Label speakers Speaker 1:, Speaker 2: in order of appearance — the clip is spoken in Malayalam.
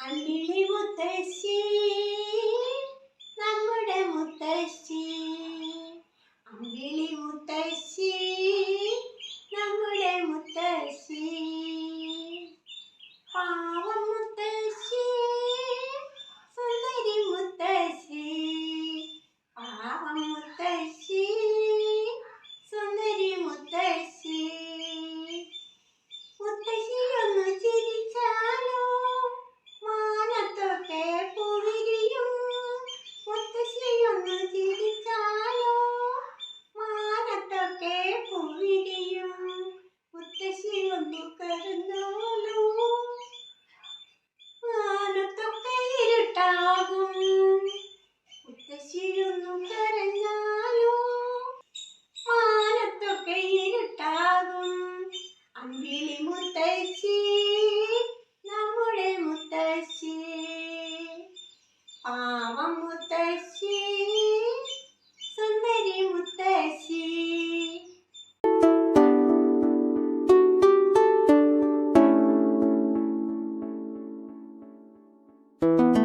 Speaker 1: അമ്പിളി മുത്തശ്ശി നമ്മുടെ മുത്തശ്ശി. അമ്പിളി മുത്തശ്ശി നമ്മുടെ മുത്തശ്ശി. കുഞ്ഞിനെയും മുത്തശ്ശി ഒന്നു കരുന്നാലോ വാനത്തൊക്കെ ഇരുട്ടാകും. മുത്തശ്ശി ഒന്നു കരഞ്ഞാലോ? വാനത്തൊക്കെ ഇരുട്ടാകും. അമ്പിളി മുത്തശ്ശി നമ്മുടെ മുത്തശ്ശി. പാവം മുത്തശ്ശി. Thank you.